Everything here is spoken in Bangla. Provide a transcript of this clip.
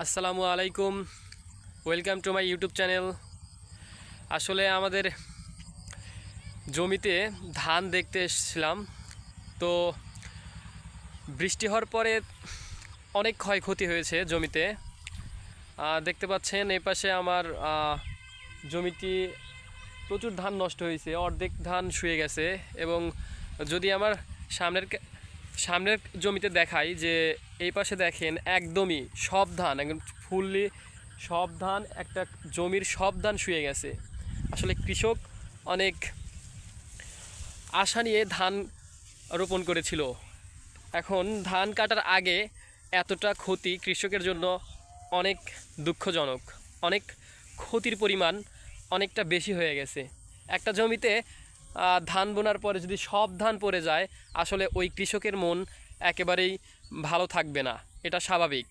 আসসালামু আলাইকুম। Welcome to my YouTube channel আসলে আমাদের জমিতে ধান দেখতে এসেছিলাম। তো বৃষ্টি হওয়ার পরে অনেক ক্ষয়ক্ষতি হয়েছে জমিতে। দেখতে পাচ্ছেন এই পাশে আমার জমিটি প্রচুর ধান নষ্ট হয়েছে। অর্ধেক ধান শুয়ে গেছে এবং যদি আমার সামনের সামনের জমিতে দেখাই যে এই পাশে দেখেন একদমই সব ধান, একদম ফুললি সব ধান, একটা জমির সব ধান শুয়ে গেছে। আসলে কৃষক অনেক আশা নিয়ে ধান রোপণ করেছিল। এখন ধান কাটার আগে এতটা ক্ষতি কৃষকের জন্য অনেক দুঃখজনক, অনেক ক্ষতির পরিমাণ অনেকটা বেশি হয়ে গেছে। একটা জমিতে ধান বোনার পরে যদি সব ধান পড়ে যায়, আসলে ওই কৃষকের মন একেবারেই ভালো থাকবে না। এটা স্বাভাবিক।